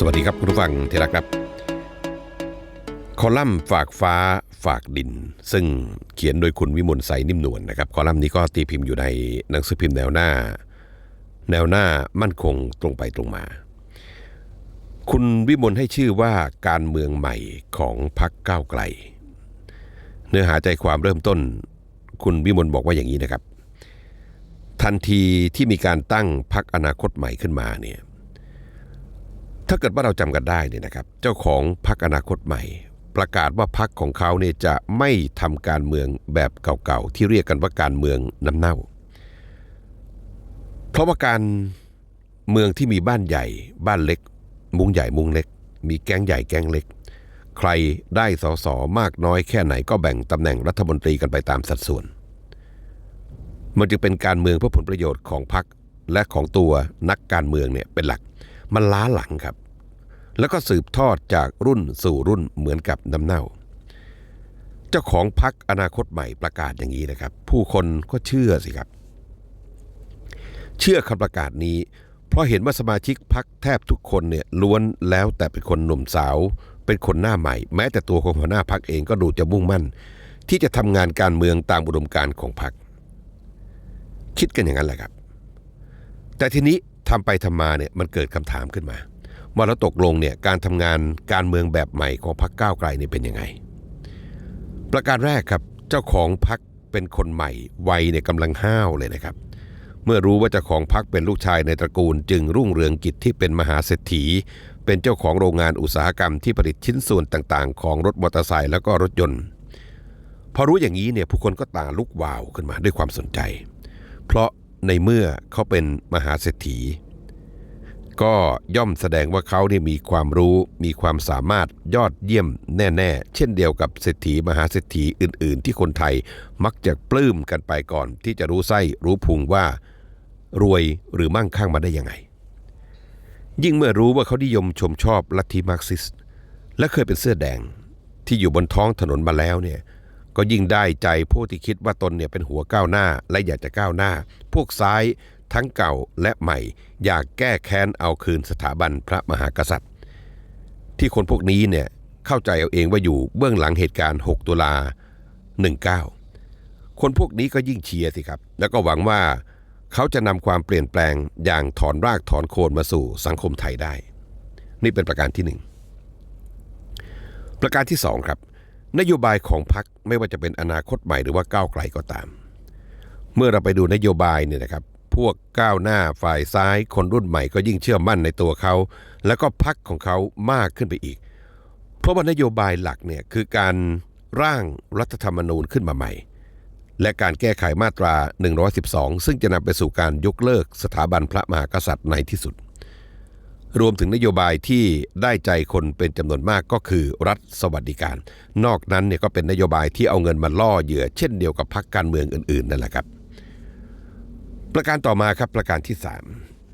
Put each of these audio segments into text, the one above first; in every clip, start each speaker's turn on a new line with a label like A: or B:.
A: สวัสดีครับคุณผู้ฟังที่รักครับ คอลัมน์ฝากฟ้าฝากดิน ซึ่งเขียนโดยคุณวิมลใสนิ่มนวลนะครับ คอลัมน์นี้ก็ตีพิมพ์อยู่ในหนังสือพิมพ์แนวหน้า แนวหน้ามั่นคงตรงไปตรงมา คุณวิมลให้ชื่อว่าการเมืองใหม่ของพักก้าวไกล เนื้อหาใจความเริ่มต้น คุณวิมลบอกว่าอย่างนี้นะครับ ทันทีที่มีการตั้งพักอนาคตใหม่ขึ้นมาเนี่ย ถ้าเกิดว่าเราจำกันได้เนี่ยนะครับ เจ้าของพรรคอนาคตใหม่ ประกาศว่าพรรคของเขาเนี่ยจะไม่ทำการเมืองแบบเก่าๆที่เรียกกันว่าการเมืองน้ำเน่า เพราะว่าการเมืองที่มีบ้านใหญ่ บ้านเล็ก มุงใหญ่มุงเล็ก มีแก๊งใหญ่แก๊งเล็ก ใครได้สสมากน้อยแค่ไหนก็แบ่งตำแหน่งรัฐมนตรีกันไปตามสัดส่วน มันจึงเป็นการเมืองเพื่อผลประโยชน์ของพรรคและของตัวนักการเมืองเนี่ยเป็นหลัก มันล้าหลังครับ แล้วก็สืบทอดจากรุ่นสู่รุ่นเหมือนกับน้ำเน่า เจ้าของพักอนาคตใหม่ประกาศอย่างนี้นะครับ ผู้คนก็เชื่อสิครับ เชื่อคำประกาศนี้ เพราะเห็นว่าสมาชิกพักแทบทุกคนเนี่ยล้วนแล้วแต่เป็นคนหนุ่มสาว เป็นคนหน้าใหม่ แม้แต่ตัวของหัวหน้าพักเองก็ดูจะมุ่งมั่น ที่จะทำงานการเมืองตามอุดมการณ์ของพักคิดกันอย่างนั้นแหละครับ แต่ทีนี้ ทำไปทำมาเนี่ยมันเกิดคำถามขึ้นมาว่าแล้วตกลงเนี่ยการทำงานการเมืองแบบใหม่ของพรรคก้าวไกลเนี่ยเป็นยังไง ประการแรกครับเจ้าของพรรคเป็นคนใหม่วัยเนี่ยกำลังห้าวเลยนะครับ เมื่อรู้ว่าเจ้าของพรรคเป็นลูกชายในตระกูล จึงรุ่งเรืองกิจที่เป็นมหาเศรษฐี เป็นเจ้าของโรงงานอุตสาหกรรมที่ผลิตชิ้นส่วนต่างๆ ของรถมอเตอร์ไซค์แล้วก็รถยนต์ พอรู้อย่างนี้เนี่ยผู้คนก็ต่างลุกวาวขึ้นมาด้วยความสนใจ เพราะ ในเมื่อเขาเป็นมหาเศรษฐี ก็ย่อมแสดงว่าเขาเนี่ยมีความรู้มีความสามารถยอดเยี่ยมแน่ๆ เช่นเดียวกับเศรษฐีมหาเศรษฐีอื่น ๆ ที่คนไทยมักจะปลื้มกันไปก่อน ที่จะรู้ไส้รู้พุงว่า รวยหรือมั่งคั่งมาได้ยังไง ยิ่งเมื่อรู้ว่าเขานิยมชมชอบลัทธิมาร์กซิส และเคยเป็นเสื้อแดงที่อยู่บนท้องถนนมาแล้วเนี่ย ก็ยิ่งได้ใจผู้ที่คิดว่าตนเนี่ยเป็นหัวก้าวหน้าและอยากจะก้าวหน้า พวกซ้ายทั้งเก่าและใหม่ อยากแก้แค้นเอาคืนสถาบันพระมหากษัตริย์ ที่คนพวกนี้เนี่ยเข้าใจเอาเองว่าอยู่เบื้องหลังเหตุการณ์ 6 ตุลา 19 คนพวกนี้ก็ยิ่งเชียร์สิครับ แล้วก็หวังว่าเขาจะนำความเปลี่ยนแปลงอย่างถอนรากถอนโคนมาสู่สังคมไทยได้ นี่เป็นประการที่หนึ่งประการที่สองครับ นโยบายของพรรคไม่ว่าจะเป็นอนาคตใหม่หรือว่าก้าวไกลก็ตาม เมื่อเราไปดูนโยบายเนี่ยนะครับ พวกก้าวหน้าฝ่ายซ้ายคนรุ่นใหม่ก็ยิ่งเชื่อมั่นในตัวเขา แล้วก็พรรคของเขามากขึ้นไปอีก เพราะว่านโยบายหลักเนี่ยคือการร่างรัฐธรรมนูญขึ้นมาใหม่ และการแก้ไขมาตรา 112 ซึ่งจะนำไปสู่การยกเลิกสถาบันพระมหากษัตริย์ในที่สุด รวมถึงนโยบายที่ได้ใจคนเป็นจำนวนมากก็คือรัฐสวัสดิการ นอกนั้นเนี่ยก็เป็นนโยบายที่เอาเงินมาล่อเหยื่อ เช่นเดียวกับพรรคการเมืองอื่นๆนั่นแหละครับ ประการต่อมาครับประการที่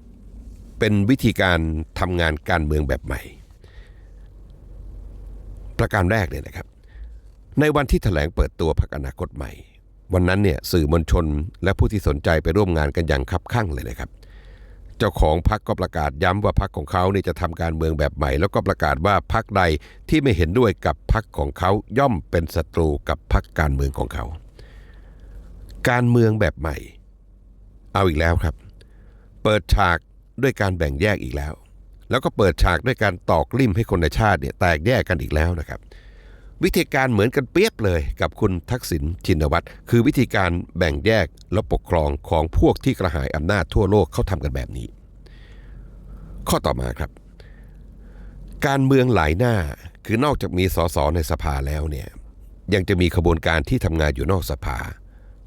A: 3 เป็นวิธีการทำงานการเมืองแบบใหม่ ประการแรกเนี่ยนะครับ ในวันที่ถแถลงเปิดตัวพรรคอนาคตใหม่ วันนั้นเนี่ยสื่อมวลชน และผู้ที่สนใจไปร่วมงานกันอย่างคับคั่งเลยนะครับ จ้าของพรรคก็ประกาศย้ำว่าพรรคของเขาเนี่ยจะทำการเมืองแบบใหม่ แล้วก็ประกาศว่าพรรคใดที่ไม่เห็นด้วยกับพรรคของเขาย่อมเป็นศัตรูกับพรรคการเมืองของเขา การเมืองแบบใหม่ เอาอีกแล้วครับ เปิดฉากด้วยการแบ่งแยกอีกแล้ว แล้วก็เปิดฉากด้วยการตอกลิ่มให้คนในชาติเนี่ยแตกแยกกันอีกแล้วนะครับ วิธีการเหมือนกันเปียบเลยกับคุณทักษิณชินวัตรคือวิธีการแบ่งแยกและปกครองของพวกที่กระหายอำนาจทั่วโลกเขาทำกันแบบนี้ ข้อต่อมาครับ การเมืองหลายหน้าคือนอกจากมีสสในสภาแล้วเนี่ยยังจะมีขบวนการที่ทำงานอยู่นอกสภา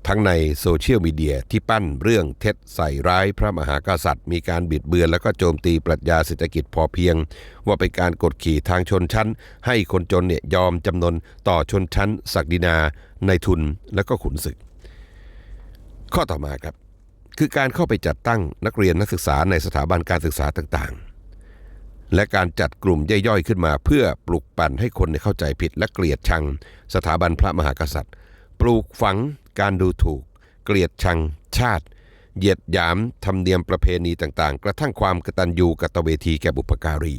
A: ทั้งในโซเชียลมีเดียที่ปั้นเรื่องเท็จใส่ร้ายพระมหากษัตริย์ มีการบิดเบือนแล้วก็โจมตีปรัชญาเศรษฐกิจพอเพียง ว่าเป็นการกดขี่ทางชนชั้น ให้คนจนเนี่ยยอมจำนนต่อชนชั้น ศักดินาในทุนและก็ขุนศึก ข้อต่อมาครับ คือการเข้าไปจัดตั้งนักเรียนนักศึกษาในสถาบันการศึกษาต่างๆและการจัดกลุ่มย่อยๆขึ้นมา เพื่อปลุกปั่นให้คนเข้าใจผิดและเกลียดชัง สถาบันพระมหากษัตริย์ ปลูกฝังการดูถูก เกลียดชัง ชาติ เหยียดหยามธรรมเนียมประเพณีต่างๆ กระทั่งความกตัญญูกตเวทีแก่บุพการี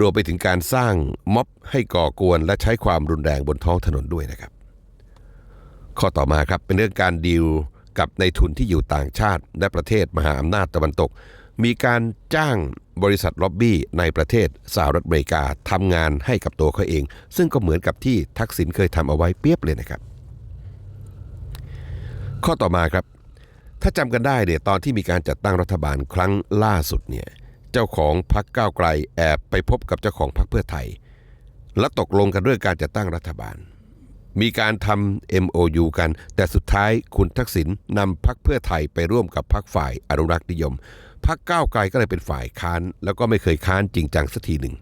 A: รวมไปถึงการสร้างม็อบให้ก่อกวนและใช้ความรุนแรงบนท้องถนนด้วยนะครับ ข้อต่อมาครับเป็นเรื่องการดีลกับในทุนที่อยู่ต่างชาติ และประเทศมหาอำนาจตะวันตก มีการจ้างบริษัทล็อบบี้ในประเทศสหรัฐอเมริกาทำงานให้กับตัวเขาเอง ซึ่งก็เหมือนกับที่ทักษิณเคยทำเอาไว้เปรียบเลยนะครับ ข้อต่อมาครับ ถ้าจำกันได้เนี่ยตอนที่มีการจัดตั้งรัฐบาลครั้งล่าสุดเนี่ยเจ้าของพรรคก้าวไกลแอบไปพบกับเจ้าของพรรคเพื่อไทย และตกลงกันเรื่องการจัดตั้งรัฐบาล มีการทำ MOU กัน แต่สุดท้ายคุณทักษิณนำพรรคเพื่อไทยไปร่วมกับพรรคฝ่ายอนุรักษ์นิยมพรรคก้าวไกลก็เลยเป็นฝ่ายค้าน แล้วก็ไม่เคยค้านจริงจังสักทีหนึ่ง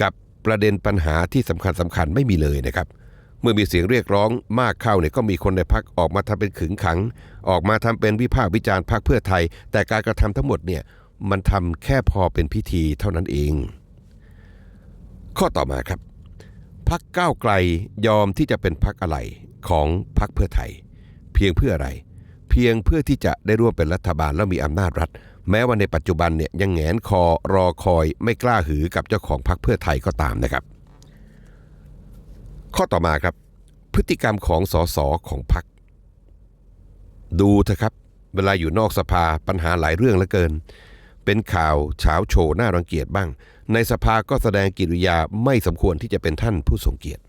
A: กับประเด็นปัญหาที่สำคัญสำคัญไม่มีเลยนะครับเเมื่อมีเสียงเรียกร้องมากเข้าเนี่ยก็มีคนในพักออกมาทำเป็นขึงขัง ออกมาทำเป็นวิพากษ์วิจารณ์พักเพื่อไทย แต่การกระทำทั้งหมดเนี่ยมันทำแค่พอเป็นพิธีเท่านั้นเอง ข้อต่อมาครับพักก้าวไกลยอมที่จะเป็นพักอะไรของพักเพื่อไทย เพียงเพื่ออะไร เพียงเพื่อที่จะได้ร่วมเป็นรัฐบาลแล้วมีอำนาจรัฐ แม้ว่าในปัจจุบันเนี่ยยังแหงนคอรอคอยไม่กล้าหือกับเจ้าของพักเพื่อไทยก็ตามนะครับ ข้อต่อมาครับ พฤติกรรมของสสของพรรคดูเถอะครับ เวลาอยู่นอกสภาปัญหาหลายเรื่องเหลือเกิน เป็นข่าวเฉาโชว์หน่ารังเกียจบ้าง ในสภาก็แสดงกิริยาไม่สมควรที่จะเป็นท่านผู้ทรงเกียรติ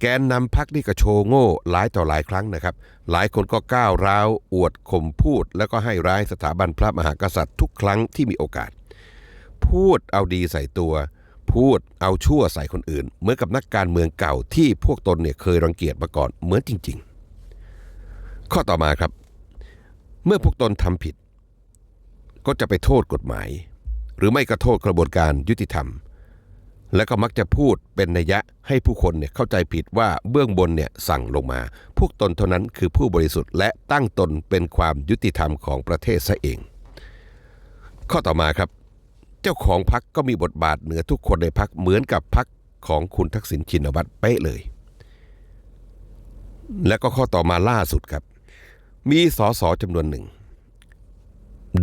A: แกนนำพักนี่ก็โชว์โง่หลายต่อหลายครั้งนะครับ หลายคนก็ก้าวร้าว อวดข่มพูด แล้วก็ให้ร้ายสถาบันพระมหากษัตริย์ทุกครั้งที่มีโอกาส พูดเอาดีใส่ตัว พูดเอาชั่วใส่คนอื่น เหมือนกับนักการเมืองเก่าที่พวกตนเนี่ยเคยรังเกียจมาก่อนเหมือนจริง ๆ ข้อต่อมาครับ เมื่อพวกตนทำผิด ก็จะไปโทษกฎหมาย หรือไม่ก็โทษกระบวนการยุติธรรม และก็มักจะพูดเป็นนัยยะให้ผู้คนเนี่ยเข้าใจผิดว่าเบื้องบนเนี่ยสั่งลงมา พวกตนเท่านั้นคือผู้บริสุทธิ์และตั้งตนเป็นความยุติธรรมของประเทศซะเอง ข้อต่อมาครับ เจ้าของพักก็มีบทบาทเหนือทุกคนในพักเหมือนกับพักของคุณทักษิณชินวัตรเป๊ะเลย และก็ข้อต่อมาล่าสุดครับ มีสอสอจำนวนหนึ่ง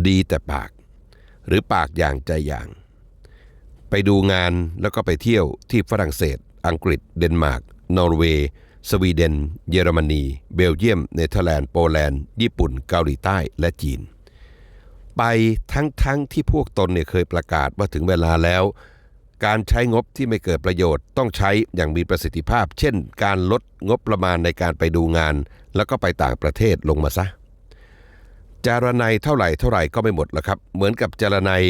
A: ดีแต่ปาก หรือปากอย่างใจอย่าง ไปดูงานแล้วก็ไปเที่ยวที่ฝรั่งเศส อังกฤษ เดนมาร์กนอร์เวย์ สวีเดน เยอรมนี เบลเยียม เนเธอร์แลนด์ โปแลนด์ ญี่ปุ่น เกาหลีใต้และจีน ไปทั้งๆทที่พวกตนเนี่ยเคยประกาศว่าถึงเวลาแล้ว การใช้งบที่ไม่เกิดประโยชน์ ต้องใช้อย่างมีประสิทธิภาพ เช่น การลดงบประมาณในการไปดูงาน แล้วก็ไปต่างประเทศลงมาซะจารนัยเท่าไหร่เท่าไหร่ก็ไม่หมดล้วครับ เหมือนกับจารนัย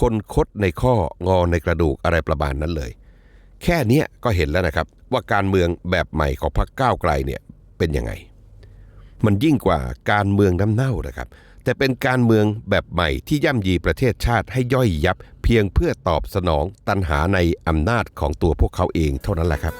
A: คนคดในข้องอในกระดูกอะไรประมาณนั้นเลย แค่เนี้ก็เห็นแล้วนะครับ ว่าการเมืองแบบใหม่ของพรรคก้าวไกลเนี่ยเป็นยังไง มันยิ่งกว่าการเมืองน้ำเน่านะครับ แต่เป็นการเมืองแบบใหม่ที่ย่ำยีประเทศชาติให้ย่อยยับ เพียงเพื่อตอบสนองตันหาในอำนาจของตัวพวกเขาเองเท่านั้นแหละครับ